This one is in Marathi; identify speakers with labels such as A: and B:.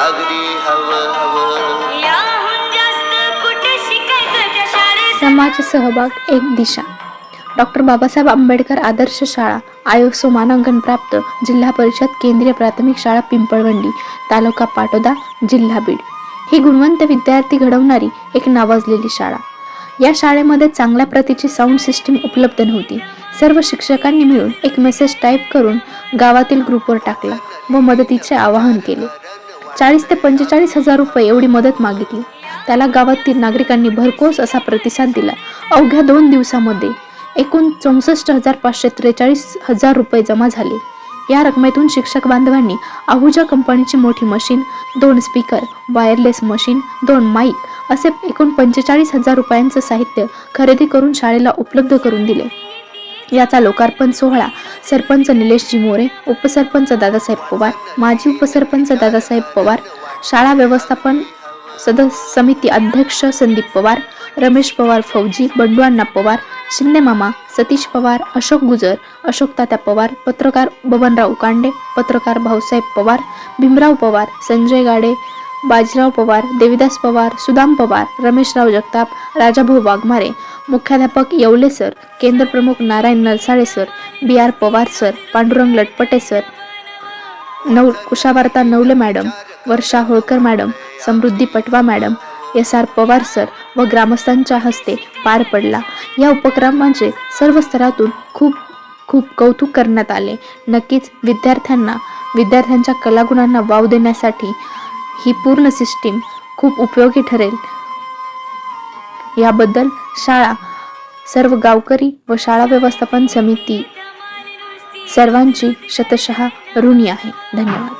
A: अगदी हवं हवं.
B: समाज सहभाग एक दिशा. डॉक्टर बाबासाहेब आंबेडकर आदर्श शाळा आयोसो मानांकन प्राप्त जिल्हा परिषद केंद्रीय प्राथमिक शाळा पिंपळवंडी तालुका पाटोदा जिल्हा बीड. ही गुणवंत विद्यार्थी घडवणारी एक नावाजलेली शाळा. या शाळेमध्ये चांगल्या प्रतीची साऊंड सिस्टीम उपलब्ध नव्हती. सर्व शिक्षकांनी मिळून एक मेसेज टाईप करून गावातील ग्रुपवर टाकला व मदतीचे आवाहन केले. चाळीस ते पंचेचाळीस हजार रुपये एवढी मदत मागितली. त्याला गावातील नागरिकांनी भरकोस असा प्रतिसाद दिला. अवघ्या दोन दिवसामध्ये एकूण चौसष्ट हजार पाचशे त्रेचाळीस हजार रुपये जमा झाले. या रकमेतून शिक्षक बांधवांनी आहुजा कंपनीची मोठी मशीन दोन स्पीकर वायरलेस मशीन दोन माईक असे एकूण पंचेचाळीस हजार रुपयांचं साहित्य खरेदी करून शाळेला उपलब्ध करून दिले. याचा लोकार्पण सोहळा सरपंच निलेशजी मोरे उपसरपंच दादासाहेब पवार माजी उपसरपंच दादासाहेब पवार शाळा व्यवस्थापन सदस्य समिती अध्यक्ष संदीप पवार रमेश पवार फौजी बंडू पवार शिंदेमामा सतीश पवार अशोक गुजर अशोक तात्या पवार पत्रकार बबनराव उकांडे पत्रकार भाऊसाहेब पवार भीमराव पवार संजय गाडे बाजीराव पवार देविदास पवार सुदाम पवार रमेशराव जगताप राजाभाऊ वाघमारे मुख्याध्यापक Yewale sir केंद्रप्रमुख Narayan Nalsale sir B R Pawar sir Pandurang Latpate sir. नव कुशावार्ता Navale madam Varsha Holkar madam Samruddhi Patwa madam S R Pawar sir व ग्रामस्थांच्या हस्ते पार पडला. या उपक्रमाचे सर्व स्तरातून खूप खूप कौतुक करण्यात आले. नक्कीच विद्यार्थ्यांना विद्यार्थ्यांच्या कलागुणांना वाव देण्यासाठी ही पूर्ण सिस्टीम खूप उपयोगी ठरेल. याबद्दल शाळा सर्व गावकरी व शाळा व्यवस्थापन समिती सर्वांची शतशः ऋणी आहे. धन्यवाद.